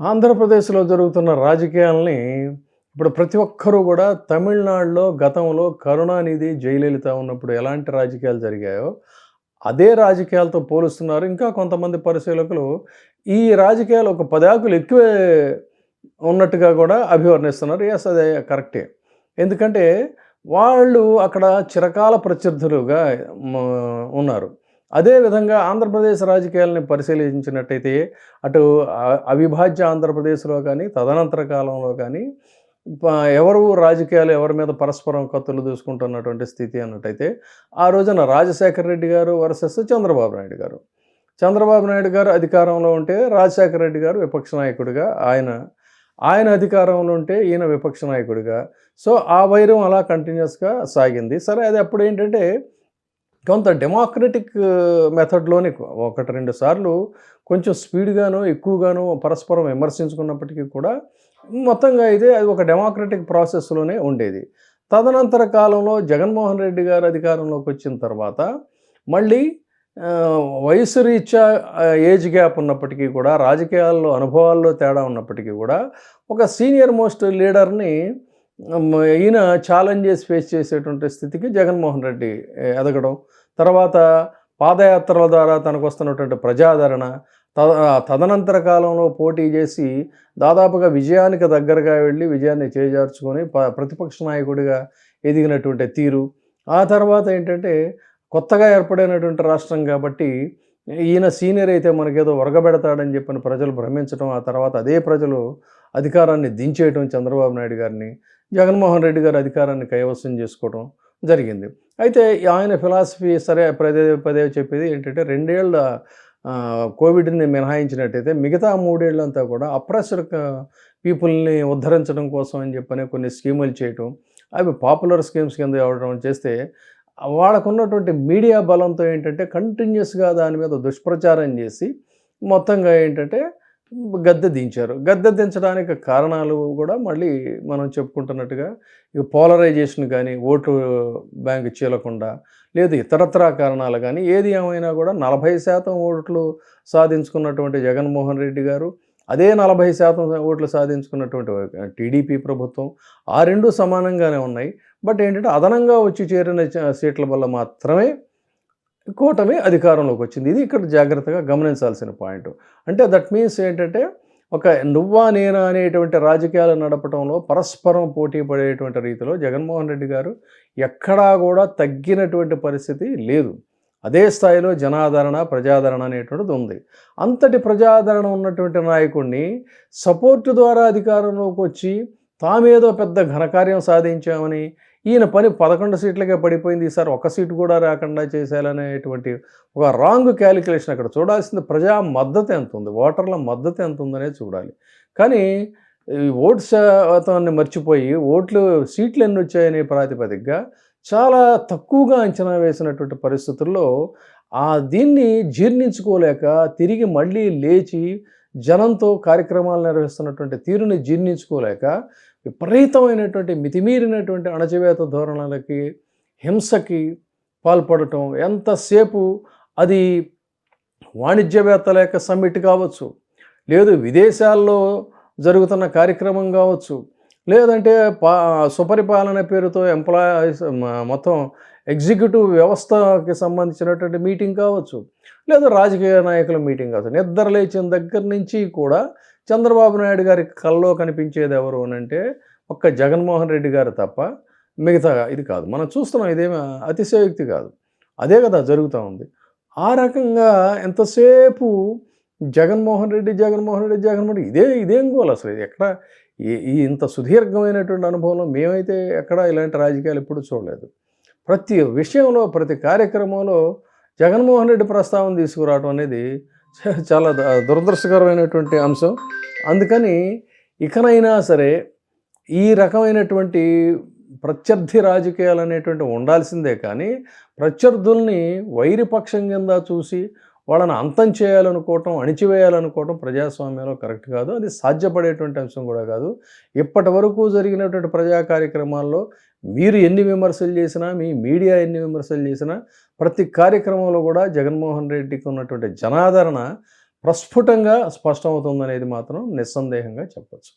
ఆంధ్రప్రదేశ్లో జరుగుతున్న రాజకీయాల్ని ఇప్పుడు ప్రతి ఒక్కరూ కూడా తమిళనాడులో గతంలో కరుణానిధి జయలలిత ఉన్నప్పుడు ఎలాంటి రాజకీయాలు జరిగాయో అదే రాజకీయాలతో పోలుస్తున్నారు. ఇంకా కొంతమంది పరిశీలకులు ఈ రాజకీయాలు ఒక పదాకులు ఎక్కువే ఉన్నట్టుగా కూడా అభివర్ణిస్తున్నారు. ఎస్ అదే కరెక్టే. ఎందుకంటే వాళ్ళు అక్కడ చిరకాల ప్రత్యర్థులుగా ఉన్నారు. అదేవిధంగా ఆంధ్రప్రదేశ్ రాజకీయాలని పరిశీలించినట్టయితే అటు అవిభాజ్య ఆంధ్రప్రదేశ్లో కానీ తదనంతర కాలంలో కానీ ఎవరు రాజకీయాలు ఎవరి మీద పరస్పరం కత్తులు దూసుకుంటున్నటువంటి స్థితి అన్నట్టయితే ఆ రోజున రాజశేఖర రెడ్డి గారు వర్సెస్ చంద్రబాబు నాయుడు గారు. చంద్రబాబు నాయుడు గారు అధికారంలో ఉంటే రాజశేఖర రెడ్డి గారు విపక్ష నాయకుడిగా ఆయన ఆయన అధికారంలో ఉంటే ఈయన విపక్ష నాయకుడిగా. సో ఆ వైరం అలా కంటిన్యూస్గా సాగింది. సరే అది అప్పుడు ఏంటంటే కొంత డెమోక్రటిక్ మెథడ్లోనే ఒకటి రెండు సార్లు కొంచెం స్పీడ్గాను ఎక్కువగాను పరస్పరం విమర్శించుకున్నప్పటికీ కూడా మొత్తంగా అయితే అది ఒక డెమోక్రటిక్ ప్రాసెస్లోనే ఉండేది. తదనంతర కాలంలో జగన్మోహన్ రెడ్డి గారు అధికారంలోకి వచ్చిన తర్వాత మళ్ళీ వయసు రీత్యా ఏజ్ గ్యాప్ ఉన్నప్పటికీ కూడా రాజకీయాల్లో అనుభవాల్లో తేడా ఉన్నప్పటికీ కూడా ఒక సీనియర్ మోస్ట్ లీడర్ని ఈయన ఛాలెంజెస్ ఫేస్ చేసేటువంటి స్థితికి జగన్మోహన్ రెడ్డి ఎదగడం. తర్వాత పాదయాత్రల ద్వారా తనకు వస్తున్నటువంటి ప్రజాదరణ తదనంతర కాలంలో పోటీ చేసి దాదాపుగా విజయానికి దగ్గరగా వెళ్ళి విజయాన్ని చేజార్చుకొని ప- ప్రతిపక్ష నాయకుడిగా ఎదిగినటువంటి తీరు. ఆ తర్వాత ఏంటంటే కొత్తగా ఏర్పడినటువంటి రాష్ట్రం కాబట్టి ఈయన సీనియర్ అయితే మనకేదో ఒరగబెడతాడని చెప్పిన ప్రజలు భ్రమించడం ఆ తర్వాత అదే ప్రజలు అధికారాన్ని దించేయటం చంద్రబాబు నాయుడు గారిని జగన్మోహన్ రెడ్డి గారు అధికారాన్ని కైవసం చేసుకోవడం జరిగింది. అయితే ఆయన ఫిలాసఫీ సరే పదే పదే చెప్పేది ఏంటంటే రెండేళ్ళ కోవిడ్ని మినహాయించినట్టయితే మిగతా మూడేళ్ళంతా కూడా అప్రెస్డ్ పీపుల్ని ఉద్ధరించడం కోసం అని చెప్పని కొన్ని స్కీములు చేయటం అవి పాపులర్ స్కీమ్స్ కింద ఇవ్వడం చేస్తే వాళ్ళకున్నటువంటి మీడియా బలంతో ఏంటంటే కంటిన్యూస్గా దాని మీద దుష్ప్రచారం చేసి మొత్తంగా ఏంటంటే గద్దె దించారు. గద్దె దించడానికి కారణాలు కూడా మళ్ళీ మనం చెప్పుకుంటున్నట్టుగా ఇక పోలరైజేషన్ కానీ ఓటు బ్యాంక్ చీలకుండా లేదు ఇతరత్రా కారణాలు కానీ ఏది ఏమైనా కూడా నలభై శాతం ఓట్లు సాధించుకున్నటువంటి జగన్మోహన్ రెడ్డి గారు అదే నలభై శాతం ఓట్లు సాధించుకున్నటువంటి టీడీపీ ప్రభుత్వం ఆ రెండు సమానంగానే ఉన్నాయి. బట్ ఏంటంటే అదనంగా వచ్చి చేరిన సీట్ల వల్ల మాత్రమే కూటమి అధికారంలోకి వచ్చింది. ఇది ఇక్కడ జాగ్రత్తగా గమనించాల్సిన పాయింట్. అంటే దట్ మీన్స్ ఏంటంటే ఒక నువ్వా నేనా అనేటువంటి రాజకీయాలు నడపడంలో పరస్పరం పోటీ పడేటువంటి రీతిలో జగన్మోహన్ రెడ్డి గారు ఎక్కడా కూడా తగ్గినటువంటి పరిస్థితి లేదు. అదే స్థాయిలో జనాదరణ ప్రజాదరణ అనేటువంటిది ఉంది. అంతటి ప్రజాదరణ ఉన్నటువంటి నాయకుడిని సపోర్టు ద్వారా అధికారంలోకి వచ్చి తామేదో పెద్ద ఘనకార్యం సాధించామని ఈయన పని పదకొండు సీట్లకే పడిపోయింది. ఈసారి ఒక సీటు కూడా రాకుండా చేశారనేటువంటి ఒక రాంగ్ క్యాలిక్యులేషన్ అక్కడ చూడాల్సింది. ప్రజా మద్దతు ఎంత ఉంది? ఓటర్ల మద్దతు ఎంత ఉందనే చూడాలి. కానీ ఈ ఓటు శాతాన్ని మర్చిపోయి ఓట్లు సీట్లు ఎన్ని వచ్చాయనే ప్రాతిపదికగా చాలా తక్కువగా అంచనా వేసినటువంటి పరిస్థితుల్లో ఆ దీన్ని జీర్ణించుకోలేక తిరిగి మళ్ళీ లేచి జనంతో కార్యక్రమాలు నిర్వహిస్తున్నటువంటి తీరుని జీర్ణించుకోలేక విపరీతమైనటువంటి మితిమీరినటువంటి అణచివేత ధోరణులకి హింసకి పాల్పడటం ఎంతసేపు అది వాణిజ్యవేత్తల యొక్క సమ్మిట్ కావచ్చు లేదు విదేశాల్లో జరుగుతున్న కార్యక్రమం కావచ్చు లేదంటే పా సుపరిపాలన పేరుతో ఎంప్లాయీస్ మొత్తం ఎగ్జిక్యూటివ్ వ్యవస్థకి సంబంధించినటువంటి మీటింగ్ కావచ్చు లేదా రాజకీయ నాయకుల మీటింగ్ కావచ్చు నిద్ర లేచిన దగ్గర నుంచి కూడా చంద్రబాబు నాయుడు గారి కల్లో కనిపించేది ఎవరు అని అంటే ఒక్క జగన్మోహన్ రెడ్డి గారు తప్ప మిగతా ఇది కాదు. మనం చూస్తున్నాం ఇదేమి అతిశయోక్తి కాదు. అదే కదా జరుగుతూ ఉంది. ఆ రకంగా ఎంతసేపు జగన్మోహన్ రెడ్డి జగన్మోహన్ రెడ్డి జగన్మోహన్ రెడ్డి ఇదే ఇదేం గోల్ అసలు? ఇది ఎక్కడ ఈ ఇంత సుదీర్ఘమైనటువంటి అనుభవంలో మేమైతే ఎక్కడ ఇలాంటి రాజకీయాలు ఎప్పుడు చూడలేదు. ప్రతి విషయంలో ప్రతి కార్యక్రమంలో జగన్మోహన్ రెడ్డి ప్రస్తావన తీసుకురావడం అనేది చాలా ద- దురదృష్టకరమైనటువంటి అంశం. అందుకని ఇకనైనా సరే ఈ రకమైనటువంటి ప్రత్యర్థి రాజకీయాలు అనేటువంటి ఉండాల్సిందే కానీ ప్రత్యర్థుల్ని వైరిపక్షం కింద చూసి వాళ్ళని అంతం చేయాలనుకోవటం అణిచివేయాలనుకోవటం ప్రజాస్వామ్యంలో కరెక్ట్ కాదు. అది సాధ్యపడేటువంటి అంశం కూడా కాదు. ఇప్పటి వరకు జరిగినటువంటి ప్రజా కార్యక్రమాల్లో మీరు ఎన్ని విమర్శలు చేసినా మీ మీడియా ఎన్ని విమర్శలు చేసినా ప్రతి కార్యక్రమంలో కూడా జగన్మోహన్ రెడ్డికి ఉన్నటువంటి జనాదరణ ప్రస్ఫుటంగా స్పష్టమవుతుందనేది మాత్రం నిస్సందేహంగా చెప్పచ్చు.